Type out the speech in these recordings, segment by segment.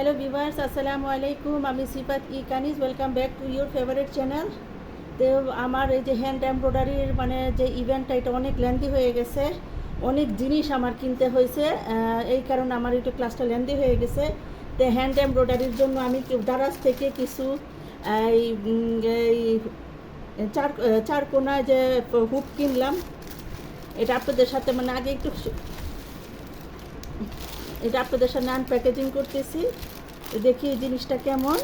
Hello viewers আসসালামু আলাইকুম আমি সিফাত ই Kaniz welcome back to your favourite channel তো আমার এই যে হ্যান্ড এমব্রয়ডারির মানে যে ইভেন্টটা এটা অনেক লেন্দি হয়ে গেছে। অনেক জিনিস আমার কিনতে হয়েছে। এই কারণে আমার একটু ক্লাসটা লেন্দি হয়ে গেছে। তো হ্যান্ড এমব্রয়ডারির জন্য আমি দারাজ থেকে কিছু এই এই, চার চার কোনায় যে হুপ কিনলাম। এটা আপনাদের সাথে মানে আগে একটু এটা আপনাদের সামনে আনপ্যাকেজিং করতেছি। দেখি এই জিনিসটা কেমন।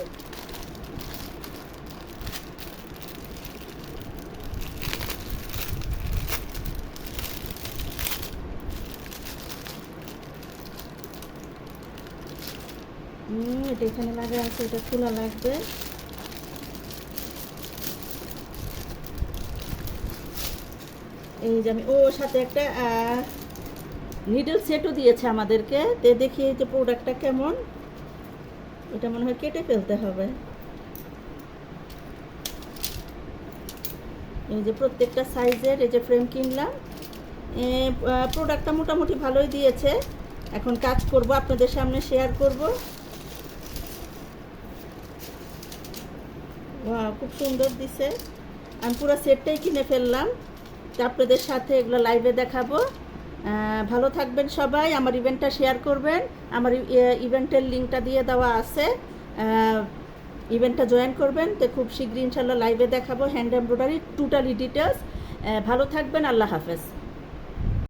এটা এখানে লাগা আছে, এটা খোলা লাগবে। এই যে আমি ও সাথে একটা নিডল সেটও দিয়েছে আমাদেরকে। তে দেখি এই যে প্রোডাক্টটা কেমন। এটা মনে হয় কেটে ফেলতে হবে। এই যে প্রত্যেকটা সাইজের এই যে ফ্রেম কিনলাম। প্রোডাক্টটা মোটামুটি ভালোই দিয়েছে। এখন কাজ করব, আপনাদের সামনে শেয়ার করব। খুব সুন্দর দিছে। আমি পুরো সেটটাই কিনে ফেললাম। আপনাদের সাথে এগুলো লাইভে দেখাবো। ভালো থাকবেন সবাই, আমার ইভেন্টটা শেয়ার করবেন। আমার ইভেন্টের লিঙ্কটা দিয়ে দেওয়া আছে। ইভেন্টটা জয়েন করবেন। তো খুব শীঘ্রই ইনশাল্লাহ লাইভে দেখাবো। হ্যান্ড এমব্রয়ডারি টোটালি ডিটেলস ভালো থাকবেন, আল্লাহ হাফেজ।